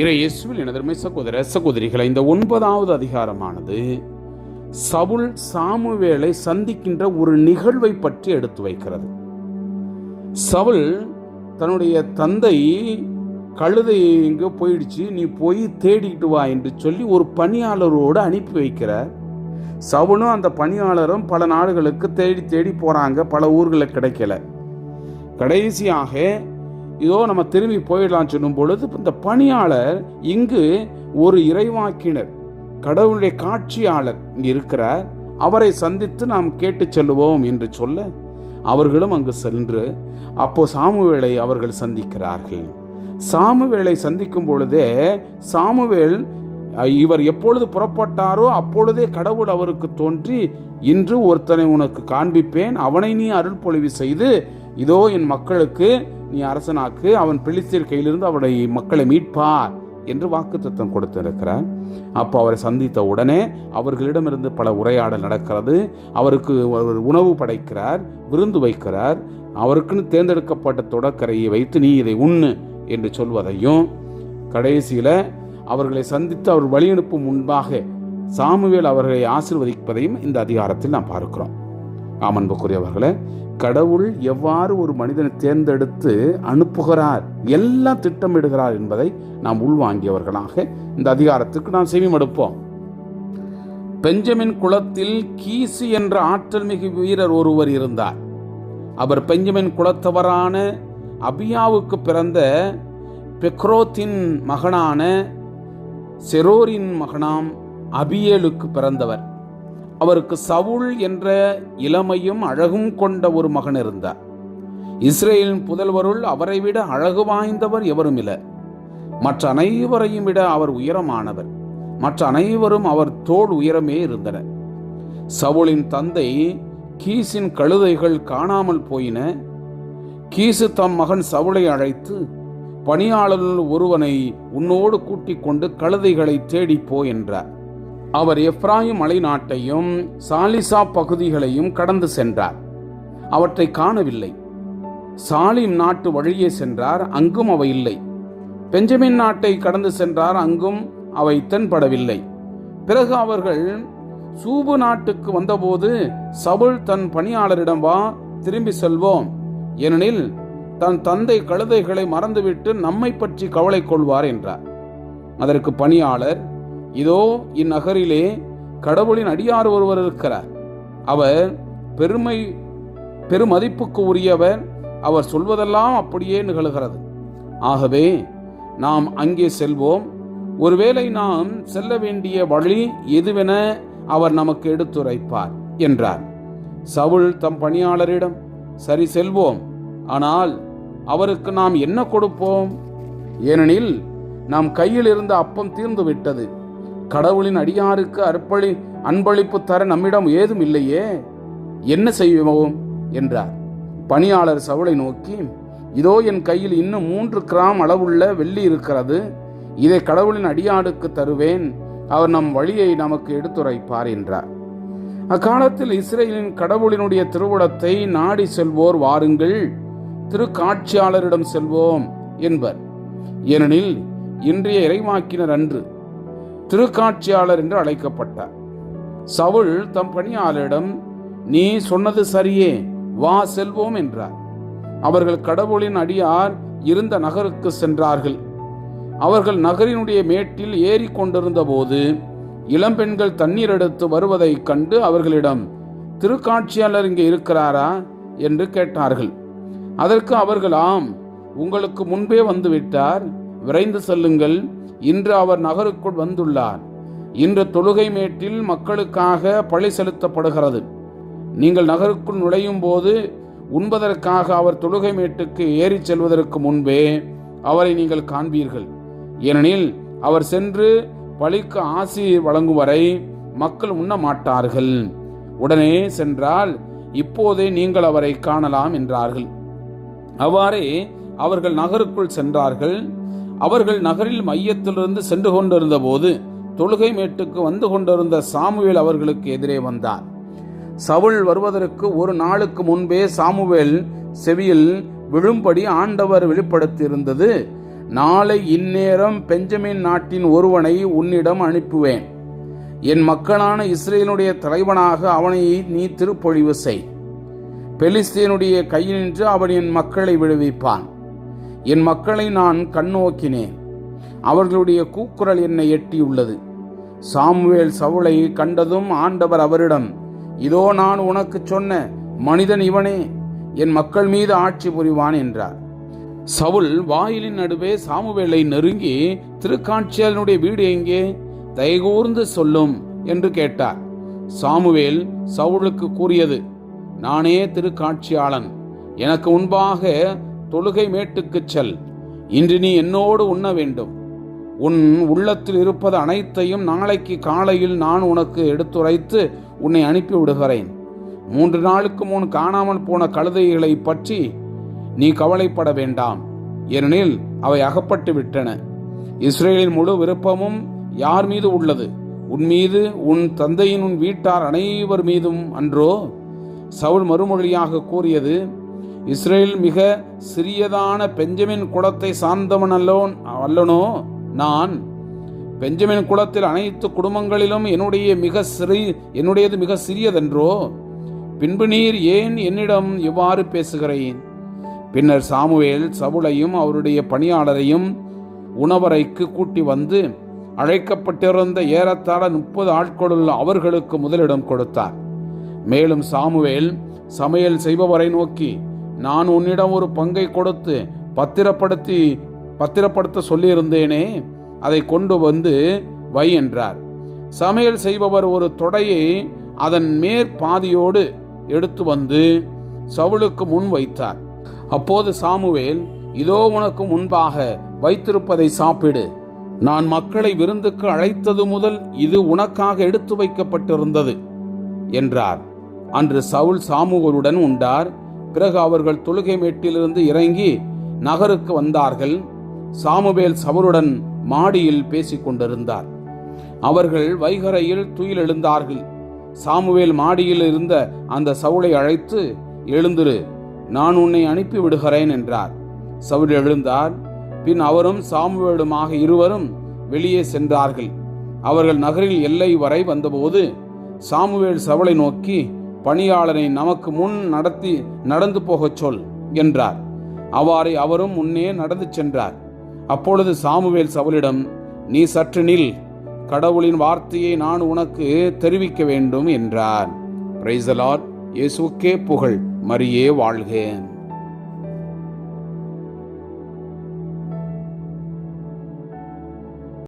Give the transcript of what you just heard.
இறை இயேசுவில் எனதர்மை சகோதர சகோதரிகளை இந்த ஒன்பதாவது அதிகாரமானது சவுல் சாமுவேலை சந்திக்கின்ற ஒரு நிகழ்வை பற்றி எடுத்து வைக்கிறது. சவுல் தன்னுடைய தந்தை கழுதை எங்கே போயிடுச்சு நீ போய் தேடிக்கிட்டு வா என்று சொல்லி ஒரு பணியாளரோடு அனுப்பி வைக்கிறார். சவுனும் அந்த பணியாளரும் பல நாடுகளுக்கு தேடி தேடி போகிறாங்க பல ஊர்களில் கிடைக்கல. கடைசியாக இதோ நம்ம திரும்பி போயிடலாம் சொல்லும் பொழுது இந்த பணியாளர் இங்கு ஒரு இறைவாக்கினர் கடவுளுடைய காட்சியாளர் இங்கு இருக்கிறார். அவரை சந்தித்து நாம் கேட்டு செல்லுவோம் என்று சொல்ல அவர்களும் அங்கு சென்று அப்போ சாமுவேலை அவர்கள் சந்திக்கிறார்கள். சாமுவேலை சந்திக்கும் பொழுதே சாமுவேல் இவர் எப்பொழுது புறப்பட்டாரோ அப்பொழுதே கடவுள் அவருக்கு தோன்றி இன்று ஒருத்தனை உனக்கு காண்பிப்பேன் அவனை நீ அருள் பொழிவு செய்து இதோ என் மக்களுக்கு நீ அரசனாக்கு அவன் பிலிஸ்தீர் கையிலிருந்து அவனை மக்களை மீட்பார் என்று வாக்குத்தத்தம் கொடுத்திருக்கிறார். அப்போ அவரை சந்தித்த உடனே அவர்களிடமிருந்து பல உரையாடல் நடக்கிறது. அவருக்கு ஒரு உணவு படைக்கிறார் விருந்து வைக்கிறார். அவருக்குன்னு தேர்ந்தெடுக்கப்பட்ட தொடக்கரையை வைத்து நீ இதை உண்ணு என்று சொல்வதையும் கடைசியில் அவர்களை சந்தித்து அவர் வழி அனுப்பும் முன்பாக சாமுவேல் அவர்களை ஆசிர்வதிப்பதையும் இந்த அதிகாரத்தில் நாம் பார்க்கிறோம். ஆமன்புக்குரியவர்களே கடவுள் எவ்வாறு ஒரு மனிதனை தேர்ந்தெடுத்து அனுப்புகிறார் எல்லாம் திட்டமிடுகிறார் என்பதை நாம் உள்வாங்கியவர்களாக இந்த அதிகாரத்துக்கு நாம் செவிமடுப்போம். பெஞ்சமின் குலத்தில் கீசு என்ற ஆற்றல் மிகு வீரர் ஒருவர் இருந்தார். அவர் பெஞ்சமின் குலத்தவரான அபியாவுக்கு பிறந்த பெக்ரோத்தின் மகனான செரோரின் மகனாம் அபியேலுக்கு பிறந்தவர். அவருக்கு சவுல் என்ற இளமையும் அழகும் கொண்ட ஒரு மகன் இருந்தார். இஸ்ரேலின் புதல்வருள் அவரை விட அழகு வாய்ந்தவர் எவரும் இல்லை. மற்ற அனைவரையும் விட அவர் உயரமானவர். மற்ற அனைவரும் அவர் தோள் உயரமே இருந்தனர் சவுலின் தந்தை கீசின் கழுதைகள் காணாமல் போயின. கீசு தம் மகன் சவுளை அழைத்து பணியாளர்கள் ஒருவனை உன்னோடு கூட்டிக் கொண்டு கழுதைகளை தேடிப்போ என்றார். அவர் எப்ராயிம் மலை நாட்டையும் சாலிசா பகுதிகளையும் கடந்து சென்றார். அவற்றை காணவில்லை. சாலிம் நாட்டு வழியே சென்றார் அங்கும் அவை இல்லை. பெஞ்சமின் நாட்டை கடந்து சென்றார் அங்கும் அவை தென்படவில்லை. பிறகு அவர்கள் சூபு நாட்டுக்கு வந்தபோது சவுல் தன் பணியாளரிடம் வா திரும்பி செல்வோம். ஏனெனில் தன் தந்தை கழுதைகளை மறந்துவிட்டு நம்மை பற்றி கவலை கொள்வார் என்றார். அதற்கு பணியாளர் இதோ இந்நகரிலே கடவுளின் அடியார் ஒருவர் இருக்கிறார். அவர் பெருமை பெருமதிப்புக்கு உரியவர். அவர் சொல்வதெல்லாம் அப்படியே நிகழ்கிறது. ஆகவே நாம் அங்கே செல்வோம். ஒருவேளை நாம் செல்ல வேண்டிய வழி எதுவென அவர் நமக்கு எடுத்துரைப்பார் என்றார். சவுல் தம் பணியாளரிடம் சரி செல்வோம். ஆனால் அவருக்கு நாம் என்ன கொடுப்போம்? ஏனெனில் நாம் கையில் இருந்த அப்பம் தீர்ந்து விட்டது கடவுளின் அடியாருக்கு அர்ப்பளி அன்பளிப்பு தர நம்மிடம் ஏதும் இல்லையே? என்ன செய்வோம்? என்றார். பணியாளர் சவுளை நோக்கி இதோ என் கையில் இன்னும் மூன்று கிராம் அளவுள்ள வெள்ளி இருக்கிறது. இதை கடவுளின் அடியாடுக்கு தருவேன். அவர் நம் வழியை நமக்கு எடுத்துரைப்பார் என்றார். அக்காலத்தில் இஸ்ரேலின் கடவுளினுடைய திருவுளத்தை நாடி செல்வோர் வாருங்கள். திருக்காட்சியாளரிடம் செல்வோம் என்பர். ஏனெனில் இன்றைய இறைவாக்கினர் அன்று திருக்காட்சியாளர் என்று அழைக்கப்பட்டார். சவுல் தம் பணியாளரிடம் நீ சொன்னது சரியே வா செல்வோம் என்றார். அவர்கள் கடவுளின் அடியார் இருந்த நகருக்கு சென்றார்கள். அவர்கள் நகரினுடைய மேட்டில் ஏறி கொண்டிருந்த போது இளம்பெண்கள் தண்ணீர் எடுத்து வருவதைக் கண்டு அவர்களிடம் திருக்காட்சியாளர் இங்கே இருக்கிறாரா? என்று கேட்டார்கள். அதற்கு அவர்கள் ஆம் உங்களுக்கு முன்பே வந்துவிட்டார் விரைந்து செல்லுங்கள். இன்று அவர் நகருக்குள் வந்துள்ளார். இன்று தொழுகை மேட்டில் மக்களுக்காக பழி செலுத்தப்படுகிறது. நீங்கள் நகருக்குள் நுழையும் போது உண்பதற்காக அவர் தொழுகை மேட்டுக்கு ஏறிச் செல்வதற்கு முன்பே அவரை நீங்கள் காண்பீர்கள். ஏனெனில் அவர் சென்று பழிக்கு ஆசி வழங்கும் வரை மக்கள் உண்ண மாட்டார்கள் உடனே சென்றால் இப்போதே நீங்கள் அவரை காணலாம் என்றார்கள். அவ்வாறே அவர்கள் நகருக்குள் சென்றார்கள். அவர்கள் நகரில் மையத்திலிருந்து சென்று கொண்டிருந்த போது தொழுகை மேட்டுக்கு வந்து கொண்டிருந்த சாமுவேல் அவர்களுக்கு எதிரே வந்தார் சவுல் வருவதற்கு ஒரு நாளுக்கு முன்பே சாமுவேல் செவியில் விழும்படி ஆண்டவர் வெளிப்படுத்தியிருந்தது நாளை இந்நேரம் பெஞ்சமின் நாட்டின் ஒருவனை உன்னிடம் அனுப்புவேன். என் மக்களான இஸ்ரேலுடைய தலைவனாக அவனை நீ திருப்பொழிவு செய். பெலிஸ்தீனுடைய கையினின்று அவன் என் மக்களை விடுவிப்பான். என் மக்களை நான் கண்ணோக்கினேன். அவர்களுடைய கூக்குரல் என்னை எட்டியுள்ளது. சாமுவேல் சவுளை கண்டதும் ஆண்டவர் அவரிடம் இதோ நான் உனக்கு சொன்ன மனிதன் இவனே என் மக்கள் மீது ஆட்சி புரிவான் என்றார். சவுல் வாயிலின் நடுவே சாமுவேலை நெருங்கி திருக்காட்சியாளனுடைய வீடு எங்கே? தயகூர்ந்து சொல்லும் என்று கேட்டார். சாமுவேல் சவுலுக்கு கூறியது நானே திருக்காட்சியாளன். எனக்கு முன்பாக தொழுகை மேட்டுக்குச் செல். இன்று நீ என்னோடு உண்ண வேண்டும். உன் உள்ளத்தில் இருப்பது அனைத்தையும் நாளைக்கு காலையில் நான் உனக்கு எடுத்துரைத்து உன்னை அனுப்பி விடுகிறேன் மூன்று நாளுக்கு முன் காணாமல் போன கழுதைகளை பற்றி நீ கவலைப்பட வேண்டாம். ஏனெனில் அவை அகப்பட்டு விட்டன. இஸ்ரேலின் முழு விருப்பமும் யார் மீது உள்ளது? உன் மீது உன் தந்தையின் உன் வீட்டார் அனைவர் மீதும் அன்றோ? சவுல் மறுமொழியாக கூறியது இஸ்ரேல் மிக சிறியதான பெஞ்சமின் குலத்தை சார்ந்தவன் அல்லோன் அல்லனோ? நான். பெஞ்சமின் குலத்தில் அனைத்து குடும்பங்களிலும் என்னுடைய மிக சிறி என்னுடையது மிக சிறியதென்றோ? பின்பு நீர் ஏன் என்னிடம் இவ்வாறு பேசுகிறேன்? பின்னர் சாமுவேல் சவுளையும் அவருடைய பணியாளரையும் உணவறைக்கு கூட்டி வந்து அழைக்கப்பட்டிருந்த ஏறத்தாழ முப்பது ஆட்களுள்ள அவர்களுக்கு முதலிடம் கொடுத்தார். மேலும் சாமுவேல் சமையல் செய்பவரை நோக்கி நான் உன்னிடம் ஒரு பங்கை கொடுத்து பத்திரப்படுத்தி பத்திரப்படுத்த சொல்லியிருந்தேனே அதை கொண்டு வந்து வை என்றார். சமையல் செய்பவர் ஒரு தொடையை அதன் மேற்பாதியோடு எடுத்து வந்து சவுளுக்கு முன் வைத்தார். அப்போது சாமுவேல் இதோ உனக்கு முன்பாக வைத்திருப்பதை சாப்பிடு. நான் மக்களை விருந்துக்கு அழைத்தது முதல் இது உனக்காக எடுத்து வைக்கப்பட்டிருந்தது என்றார். அன்று சவுல் சாமுவேலுடன் உண்டார். பிறகு அவர்கள் தொழுகை மேட்டிலிருந்து இறங்கி நகருக்கு வந்தார்கள். சாமுவேல் சவருடன் மாடியில் பேசிக் கொண்டிருந்தார் அவர்கள் வைகரையில் துயில் எழுந்தார்கள். சாமுவேல் மாடியில் இருந்த அந்த சவுளை அழைத்து எழுந்திரு நான் உன்னை அனுப்பி விடுகிறேன் என்றார். சவுல் எழுந்தார். பின் அவரும் சாமுவேலுமாக இருவரும் வெளியே சென்றார்கள். அவர்கள் நகரில் எல்லை வரை வந்தபோது சாமுவேல் சவுளை நோக்கி பணியாளனை நமக்கு முன் நடத்தி நடந்து போகச் சொல் என்றார். அவ்வாறே அவரும் முன்னே நடந்து சென்றார். அப்பொழுது சாமுவேல் சவுலிடம் நீ சற்று நில். கடவுளின் வார்த்தையை நான் உனக்கு தெரிவிக்க வேண்டும் என்றார். பிரைசலார் இயேசுக்கே புகழ். மரியே வாழ்கேன்.